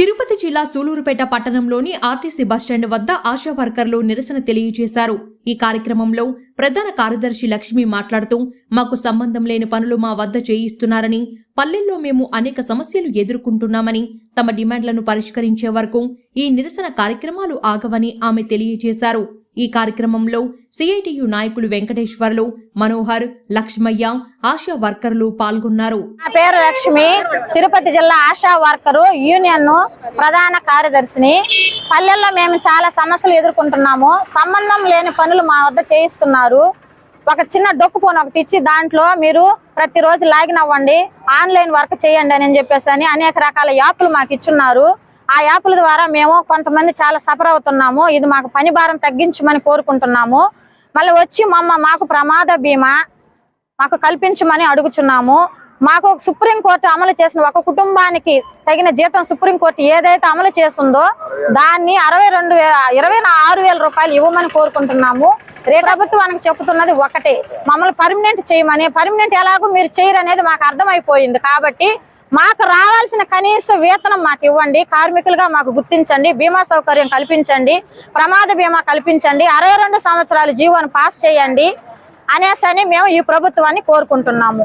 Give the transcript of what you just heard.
తిరుపతి జిల్లా సూలూరుపేట పట్టణంలోని RTC bus stand వద్ద ఆశా వర్కర్లు నిరసన తెలియజేశారు. ఈ కార్యక్రమంలో ప్రధాన కార్యదర్శి లక్ష్మి మాట్లాడుతూ మాకు సంబంధం లేని పనులు మా వద్ద చేయిస్తున్నారని పల్లెల్లో మేము అనేక సమస్యలు ఎదుర్కొంటున్నామని తమ డిమాండ్లను పరిష్కరించే వరకు ఈ నిరసన కార్యక్రమాలు ఆగవని ఆమె తెలియజేశారు. ఈ కార్యక్రమంలో సిఐటియు నాయకులు వెంకటేశ్వర్లు మనోహర్ లక్ష్మయ్య ఆశా వర్కర్లు పాల్గొన్నారు. నా పేరు లక్ష్మి. తిరుపతి జిల్లా ఆశా వర్కరు యూనియన్ ప్రధాన కార్యదర్శిని. పల్లెల్లో మేము చాలా సమస్యలు ఎదుర్కొంటున్నాము. సంబంధం లేని పనులు మా వద్ద చేయిస్తున్నారు. ఒక చిన్న డొక్కు ఫోన్ ఒకటి ఇచ్చి దాంట్లో మీరు ప్రతిరోజు లాగిన్ అవ్వండి. ఆన్లైన్ వర్క్ చేయండి అని చెప్పేసి అని అనేక రకాల యాప్లు మాకు ఇచ్చున్నారు. ఆ యాప్ల ద్వారా మేము కొంతమంది చాలా సఫర్ అవుతున్నాము. ఇది మాకు పని భారం తగ్గించమని కోరుకుంటున్నాము. మళ్ళీ వచ్చి మమ్మ మాకు ప్రమాద బీమా మాకు కల్పించమని అడుగుచున్నాము. మాకు ఒక సుప్రీంకోర్టు అమలు చేసిన ఒక కుటుంబానికి తగిన జీతం సుప్రీంకోర్టు ఏదైతే అమలు చేస్తుందో దాన్ని అరవై రెండు వేల ఇరవై ఆరు వేల రూపాయలు ఇవ్వమని కోరుకుంటున్నాము. రే ప్రభుత్వానికి చెబుతున్నది ఒకటే. మమ్మల్ని పర్మనెంట్ చేయమని పర్మనెంట్ ఎలాగో మీరు చేయరు అనేది మాకు అర్థమైపోయింది. కాబట్టి మాకు రావాల్సిన కనీస వేతనం మాకు ఇవ్వండి. కార్మికులుగా మాకు గుర్తించండి. బీమా సౌకర్యం కల్పించండి. ప్రమాద బీమా కల్పించండి. అరవై రెండు సంవత్సరాలు జీవోను పాస్ చేయండి అనేసి అని మేము ఈ ప్రభుత్వాన్ని కోరుకుంటున్నాము.